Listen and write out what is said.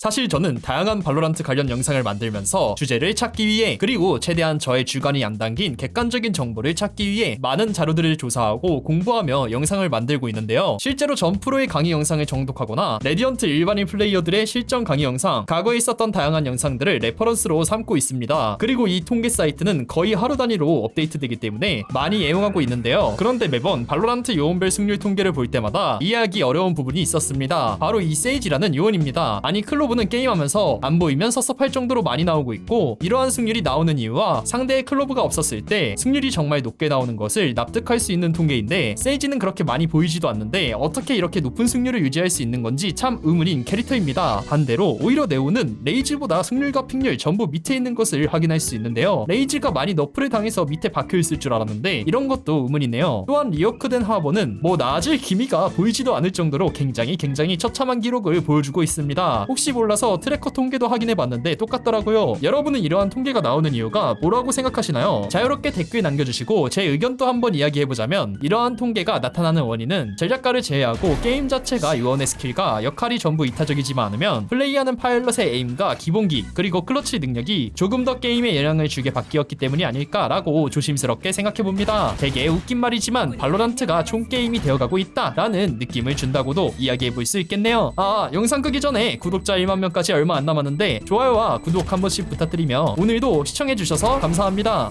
사실 저는 다양한 발로란트 관련 영상을 만들면서 주제를 찾기 위해 그리고 최대한 저의 주관이 안 담긴 객관적인 정보를 찾기 위해 많은 자료들을 조사하고 공부하며 영상을 만들고 있는데요. 실제로 전 프로의 강의 영상을 정독하거나 레디언트 일반인 플레이어들의 실전 강의 영상, 과거에 있었던 다양한 영상들을 레퍼런스로 삼고 있습니다. 그리고 이 통계 사이트는 거의 하루 단위로 업데이트되기 때문에 많이 애용하고 있는데요. 그런데 매번 발로란트 요원별 승률 통계를 볼 때마다 이해하기 어려운 부분이 있었습니다. 바로 이 세이지라는 요원입니다. 아니 클로 브는 게임하면서 안 보이면 섭섭할 정도로 많이 나오고 있고 이러한 승률이 나오는 이유와 상대의 클로브가 없었을 때 승률이 정말 높게 나오는 것을 납득할 수 있는 통계인데 세이지는 그렇게 많이 보이지도 않는데 어떻게 이렇게 높은 승률을 유지할 수 있는 건지 참 의문인 캐릭터입니다. 반대로 오히려 네오는 레이즈보다 승률과 픽률 전부 밑에 있는 것을 확인할 수 있는데요. 레이즈가 많이 너프를 당해서 밑에 박혀 있을 줄 알았는데 이런 것도 의문이네요. 또한 리어크된 하버는 뭐 나아질 기미가 보이지도 않을 정도로 굉장히 굉장히 처참한 기록을 보여주고 있습니다. 혹시 몰라서 트래커 통계도 확인해 봤는데 똑같더라고요. 여러분은 이러한 통계가 나오는 이유가 뭐라고 생각하시나요? 자유롭게 댓글 남겨주시고 제 의견도 한번 이야기해보자면 이러한 통계가 나타나는 원인은 전략가를 제외하고 게임 자체가 요원의 스킬과 역할이 전부 이타적이지만 않으면 플레이하는 파일럿의 에임과 기본기 그리고 클러치 능력이 조금 더 게임에 영향을 주게 바뀌었기 때문이 아닐까라고 조심스럽게 생각해봅니다. 되게 웃긴 말이지만 발로란트가 총 게임이 되어가고 있다라는 느낌을 준다고도 이야기해볼 수 있겠네요. 아 영상 끄기 전에 구독자 1만 명까지 얼마 안 남았는데 좋아요와 구독 한 번씩 부탁드리며 오늘도 시청해주셔서 감사합니다.